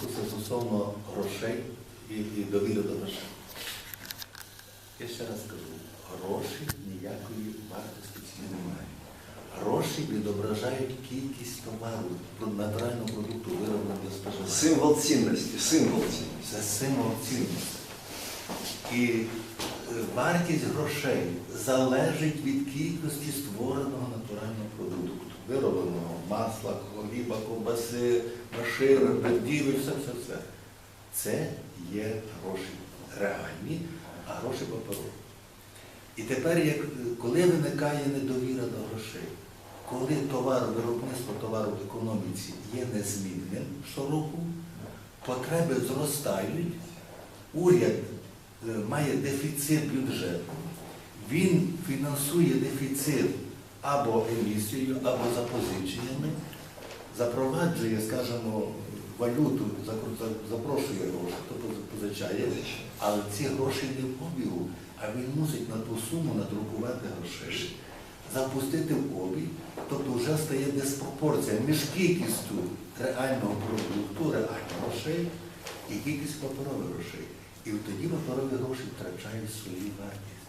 дискусія стосовно грошей і, і довіри до грошей. Я ще раз кажу, гроші ніякої вартості ці немає. Гроші відображають кількість товару, натурального продукту, виробленого для споживання. Символ цінності, символ цінності. Це символ цінності. І е, вартість грошей залежить від кількості створеного натурального хліба, ковбаси, машин, будівель, все, все, все. Це є гроші реальні, а гроші паперові. І тепер, як, коли виникає недовіра до грошей, коли товар, виробництво товару в економіці є незмінним щороку, потреби зростають, уряд е, має дефіцит бюджету, він фінансує дефіцит або емісією, або запозиченнями, запроваджує, скажімо, валюту, за- за- запрошує гроші, хто позичає, але ці гроші не в обігу, а він мусить на ту суму надрукувати грошей, запустити в обіг, тобто вже стає диспропорція між кількістю реального продукту, реальних грошей і кількість паперових грошей. І тоді паперові гроші втрачають свою вартість.